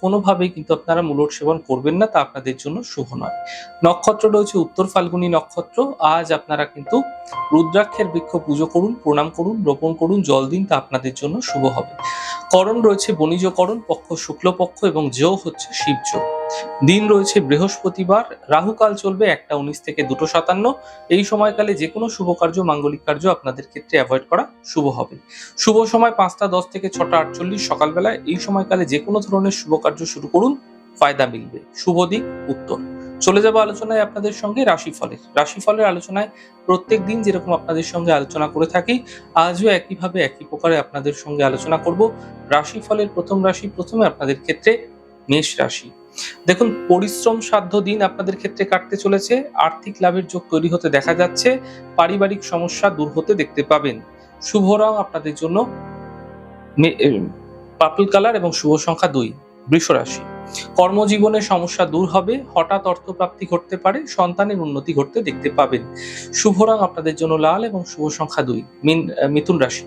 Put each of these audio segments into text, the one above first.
কোনোভাবেই কিন্তু আপনারা মূলট সেবন করবেন না, তা আপনাদের জন্য শুভ নয়। নক্ষত্র রয়েছে উত্তর ফাল্গুনী নক্ষত্র। আজ আপনারা কিন্তু রুদ্রাক্ষের বৃক্ষ পুজো করুন, প্রণাম করুন, রোপণ করুন, জল দিন, তা আপনাদের জন্য শুভ হবে। করণ রয়েছে বণিজকরণ, পক্ষ শুক্লপক্ষ এবং যোগ হচ্ছে শিবযোগ। দিন রয়েছে বৃহস্পতিবার, রাহুকাল চলবে একটা উনিশ থেকে দুটো সাতান্ন। এই সময়কালে যে কোনো শুভ কার্য, মাঙ্গলিক কার্য আপনাদের ক্ষেত্রে অ্যাভয়েড করা শুভ হবে। শুভ সময় পাঁচটা, দশ থেকে ছটা, আটচল্লিশ সকালবেলায়। এই সময়কালে যে কোনো ধরনের শুভ কার্য শুরু করুন, ফায়দা মিলবে। শুভ দিক, উত্তর। চলে যাব আলোচনায় আপনাদের সঙ্গে রাশিফলের। রাশিফলের আলোচনায় প্রত্যেক দিন যেরকম আপনাদের সঙ্গে আলোচনা করে থাকি, আজও একইভাবে একই প্রকারে আপনাদের সঙ্গে আলোচনা করব। রাশিফলের প্রথম রাশি প্রথমে আপনাদের ক্ষেত্রে মেষ রাশি। দেখুন, পরিশ্রম সাধ্য দিন আপনাদের ক্ষেত্রে কাটতে চলেছে। আর্থিক লাভের যোগ তৈরি হতে দেখা যাচ্ছে। পারিবারিক সমস্যা দূর হতে দেখতে পাবেন। শুভ রং আপনাদের জন্য পার্পল কালার এবং শুভ সংখ্যা দুই, বৃষ রাশি। কর্মজীবনে সমস্যা দূর হবে। হঠাৎ অর্থপ্রাপ্তি ঘটতে পারে। সন্তানের উন্নতি ঘটতে দেখতে পাবেন। শুভ রং আপনাদের জন্য লাল এবং শুভ সংখ্যা দুই, মিন মিথুন রাশি।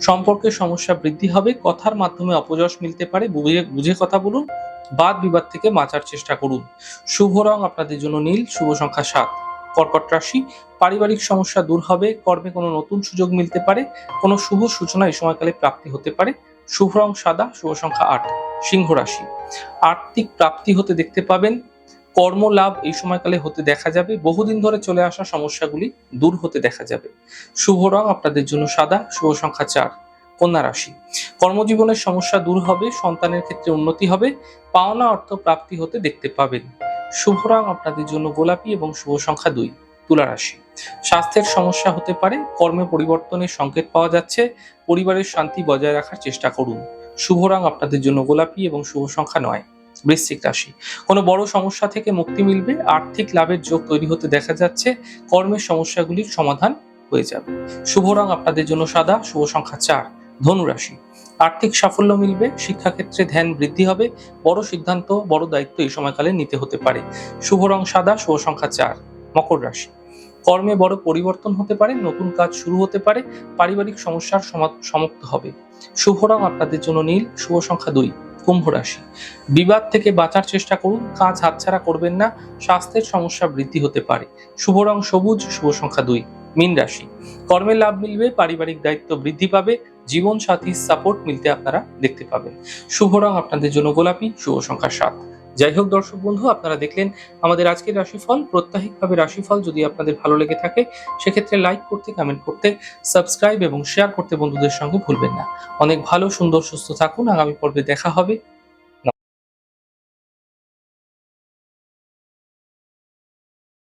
সম্পর্কের সমস্যা বৃদ্ধি হবে। কথার মাধ্যমে অপযশ মিলতে পারে। বুঝে বুঝে কথা বলুন। বাদ বিবাদ থেকে বাঁচার চেষ্টা করুন। শুভ রং আপনাদের জন্য নীল, শুভ সংখ্যা সাত। কর্কট রাশি, পারিবারিক সমস্যা দূর হবে, কর্মে কোনো নতুন সুযোগ মিলতে পারে, কোনো শুভ সূচনা এই সময়কালে প্রাপ্তি হতে পারে। শুভ রং সাদা, শুভ সংখ্যা আট, সিংহ রাশি। আর্থিক প্রাপ্তি হতে দেখতে পাবেন, কর্মলাভ এই সময়কালে হতে দেখা যাবে, বহুদিন ধরে চলে আসা সমস্যাগুলি দূর হতে দেখা যাবে। শুভ রং আপনাদের জন্য সাদা, শুভ সংখ্যা চার। কন্যা রাশি কর্মজীবনের সমস্যা দূর হবে, সন্তানের ক্ষেত্রে উন্নতি হবে, পাওনা অর্থ প্রাপ্তি হতে দেখতে পাবেন। শুভ রং আপনাদের জন্য গোলাপি এবং শুভ সংখ্যা দুই তুলা রাশি স্বাস্থ্যের সমস্যা হতে পারে, কর্মে পরিবর্তনের সংকেত পাওয়া যাচ্ছে, পরিবারের শান্তি বজায় রাখার চেষ্টা করুন। শুভ রং আপনাদের জন্য গোলাপি এবং শুভ সংখ্যা নয়, বৃশ্চিক রাশি। কোনো বড় সমস্যা থেকে মুক্তি মিলবে, আর্থিক লাভের যোগ তৈরি হতে দেখা যাচ্ছে, কর্মের সমস্যাগুলির সমাধান হয়ে যাবে। শুভ রং আপনাদের জন্য সাদা, শুভ সংখ্যা চার ধনুরাশি। আর্থিক সাফল্য মিলবে, শিক্ষাক্ষেত্রে ধ্যান বৃদ্ধি হবে, বড় সিদ্ধান্ত, বড় দায়িত্ব এই সময়কালে নিতে হতে পারে। শুভ রং সাদা, শুভ সংখ্যা চার, মকর রাশি। কর্মে বড় পরিবর্তন হতে পারে, নতুন কাজ শুরু হতে পারে, পারিবারিক সমস্যার সমাপ্ত হবে। শুভ রং আপনাদের জন্য নীল, শুভ সংখ্যা দুই, কুম্ভ রাশি। বিবাদ থেকে বাঁচার চেষ্টা করুন, কাজ হাতছাড়া করবেন না, স্বাস্থ্যের সমস্যা বৃদ্ধি হতে পারে। শুভ রং সবুজ, শুভ সংখ্যা দুই, মীন রাশি। কর্মে লাভ মিলবে, পারিবারিক দায়িত্ব বৃদ্ধি পাবে জীবন সাথী সাপোর্ট মিলতে আপনারা দেখতে পাবেন। শুভ রং আপনাদের জন্য গোলাপি, শুভ সংখ্যা সাত। যাই হোক দর্শক বন্ধু, আপনারা দেখলেন আমাদের আজকের রাশিফল। প্রত্যাহিকভাবে রাশিফল যদি আপনাদের ভালো লেগে থাকে, সেক্ষেত্রে লাইক করতে কমেন্ট করতে সাবস্ক্রাইব এবং শেয়ার করতে বন্ধুদের সঙ্গে ভুলবেন না। অনেক ভালো, সুন্দর, সুস্থ থাকুন। আগামী পর্বে দেখা হবে।